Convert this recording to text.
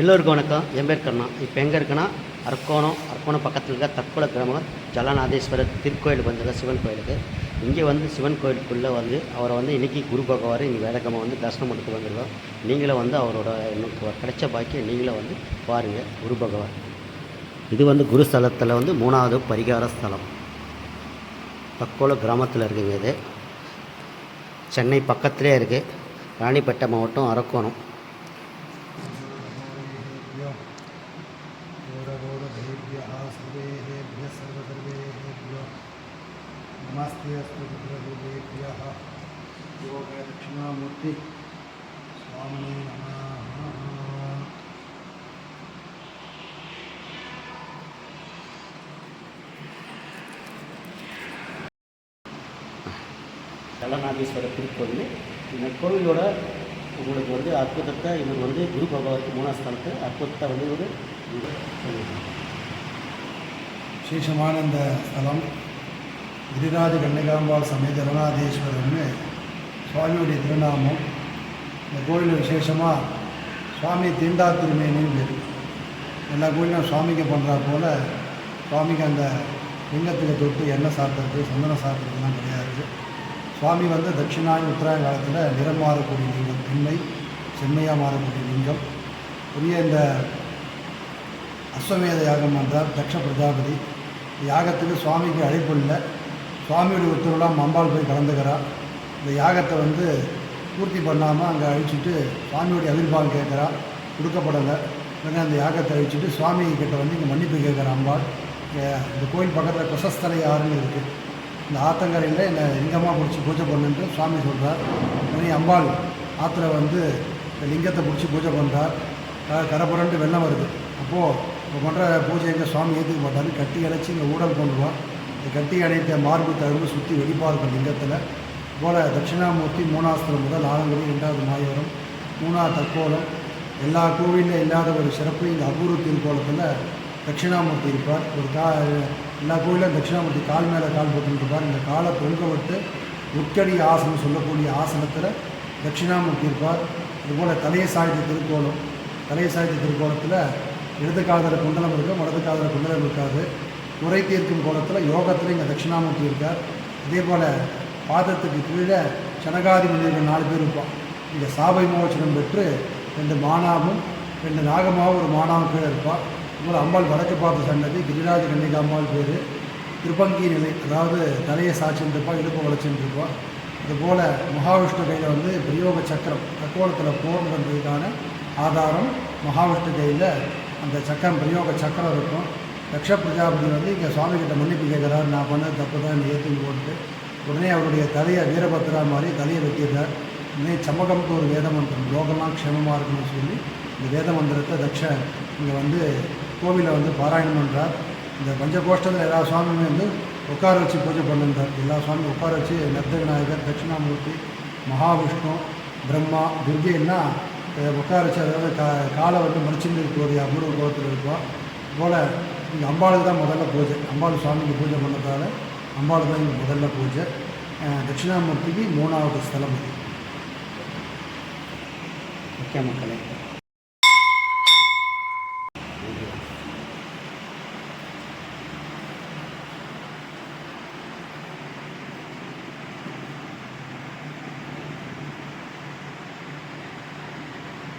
எல்லோருக்கும் வணக்கம். என் பேர் கண்ணா இப்போ எங்கே இருக்குன்னா அரக்கோணம் அர்க்கோணம் பக்கத்தில் இருக்க தற்கொலை கிராமம் ஜலநாதேஸ்வரர் திருக்கோயிலுக்கு வந்திருக்க சிவன் கோயிலுக்கு. இங்கே வந்து சிவன் கோயிலுக்குள்ளே வந்து அவரை வந்து இன்றைக்கி குரு பகவான் இங்கே வேலைக்கிழமை வந்து தரிசனம் பண்ணிட்டு வந்துருக்கோம் நீங்களும் வந்து அவரோட எனக்கு கிடைச்ச பாக்கியம் நீங்களும் வந்து பாருங்கள் குரு பகவான். இது வந்து குரு ஸ்தலத்தில் வந்து மூணாவது பரிகார ஸ்தலம். தக்கோல கிராமத்தில் இருக்குங்க இது. சென்னை பக்கத்துலேயே இருக்குது ராணிப்பேட்டை மாவட்டம் அரக்கோணம். नमस्ते अस्तु रुद्रदेवेभ्यः योग दक्षिणामूर्ति स्वामिने नमः ஜலநாதீஸ்வரர் திருக்கோவில் இந்த கோவிலோட உங்களுக்கு வந்து அற்புதத்தை இவர் வந்து குரு பகவானுக்கு மூணாம் ஸ்தானத்து அற்புதத்தை வந்து ஒரு விசேஷமான இந்த ஸ்தலம் கிரிராஜ கன்னிகாம்பாள் சமய ஜலநாதேஸ்வரர்னு சுவாமியுடைய திருநாமம். இந்த கோயில் விசேஷமாக சுவாமி தீண்டா திருமேனின்னு பேர். எல்லா கோயிலும் சுவாமிக்கு பண்ணுறா போல் சுவாமிக்கு அந்த லிங்கத்தில் தொட்டு எண்ணெய் சாப்பிட்றது சந்தனம் சாப்பிட்றதுலாம் கிடையாது. சுவாமி வந்து தட்சிணாய் உத்தராயண காலத்தில் நிறம் மாறக்கூடிய லிங்கம் பெண்மை செம்மையாக மாறக்கூடிய லிங்கம். பெரிய இந்த அஸ்வமேத யாகம் பண்ணுறார் தக்ஷ பிரஜாபதி யாகத்துக்கு சுவாமிக்கு அழைப்பு இல்லை. சுவாமியுடைய உத்தரவுலாம் அம்பாள் போய் கலந்துக்கிறா இந்த யாகத்தை வந்து பூர்த்தி பண்ணாமல் அங்கே அழிச்சிட்டு சுவாமியோடைய அவிர்வாகம் கேட்குறா கொடுக்கப்படலை. உடனே அந்த யாகத்தை அழிச்சிட்டு சுவாமி கிட்ட வந்து இங்கே மன்னிப்பு கேட்குற அம்பாள். இந்த கோயில் பக்கத்தில் குசஸ்தலை யாருன்னு இருக்குது இந்த ஆத்தங்கரையில் என்னை லிங்கமாக பிடிச்சி பூஜை பண்ணுன்ட்டு சுவாமி சொல்கிறார் உடனே அம்பாள் ஆற்றுல வந்து இந்த லிங்கத்தை பிடிச்சி பூஜை பண்ணுறார் கரப்புரண்டு வெள்ளம் வருது. அப்போது இப்போ பண்ணுற பூஜை எங்கள் சுவாமி ஏற்றுக்க மாட்டாரு. கட்டி அழைச்சி இங்கே ஊடல் பண்ணுவோம் இந்த கட்டி அணைத்த மார்பு தழுவு சுற்றி வெடிப்பாக லிங்கத்தில். போல் தட்சிணாமூர்த்தி மூணாஸ்திரம் முதல் ஆலங்குடி ரெண்டாவது மாயவரம் மூணா தக்கோலம். எல்லா கோவிலில் இல்லாத ஒரு சிறப்பு இந்த அபூர்வ திருக்கோலத்தில் தட்சிணாமூர்த்தி இருப்பார். ஒரு கா எல்லா கோவிலும் தட்சிணாமூர்த்தி கால் மேலே கால் போட்டுருப்பார். இருப்பார் இந்த காலை தொங்க விட்டு உட்கடி ஆசனம் சொல்லக்கூடிய ஆசனத்தில் தட்சிணாமூர்த்தி இருப்பார். இதுபோல் தலையை சாய்ந்த திருக்கோலம். தலையை சாய்ந்த திருக்கோலத்தில் இடது காதல குண்டலம் இருக்கும் வலது காதல குண்டலம் இருக்காது. குறை தீர்க்கும் கோலத்தில் யோகத்தில் இங்கே தட்சிணாமூர்த்தி இருக்கார். அதே போல் பாதத்துக்கு கீழே சனகாதி மனிதர்கள் நாலு பேர் இருப்பான் இங்கே சாபை மோச்சனம் பெற்று ரெண்டு மானாவும் ரெண்டு நாகமாவும் ஒரு மானாவும் கீழே இருப்பாள் இதுபோல் அம்பாள் வடக்கு பார்த்த சன்னதி கிரிராஜ கன்னிகா அம்பாள் பேர். திருப்பங்கி நிலை அதாவது தலையை சாட்சின்னு இருப்பாள் இடுப்பு வளைச்சின்னு இருப்பாள் அதுபோல் மகாவிஷ்ணு கையில் வந்து பிரயோக சக்கரம் தக்கோலத்தில் போர் பண்ணுறதுக்கான ஆதாரம் மகாவிஷ்ணு கையில் அந்த சக்கரம் பிரயோக சக்கரம் இருக்கும். தக்ஷ பிரஜாபதி வந்து இங்கே சுவாமி கிட்ட மன்னிப்பு கேட்குறாரு நான் பண்ண தப்பு தான் ஏற்றுன்னு போட்டு உடனே அவருடைய தலையை வீரபத்ரா மாதிரி தலையை வெட்டிடுறார். உடனே சமகம்க்கு ஒரு வேத மந்திரம் லோகம்லாம் க்ஷமமாக இருக்கணும்னு சொல்லி இந்த வேத மந்திரத்தை தக்ஷ இங்கே வந்து கோவிலில் வந்து பாராயணம் பண்ணுறார் இந்த பஞ்சகோஷ்டத்தில் எல்லா சுவாமியுமே வந்து உட்கார வச்சு பூஜை பண்ணுறார். எல்லா சுவாமியும் உட்கார வச்சு நத்த விநாயகர் தட்சிணாமூர்த்தி மகாவிஷ்ணு பிரம்மா துர்கைன்னா உட்கார வச்சு அதாவது கா காலை வந்து மடிச்சுட்டு இருக்கக்கூடிய அபூர்வ கோபத்தில் இருப்போம் போல் இங்கே அம்பாளுக்கு தான் முதல்ல பூஜை. அம்பாள் சுவாமிக்கு பூஜை பண்ணதால் அம்பாள் தான் இங்கே முதல்ல பூஜை. தட்சிணாமூர்த்திக்கு மூணாவது ஸ்தலம் இது முக்கிய மக்களே.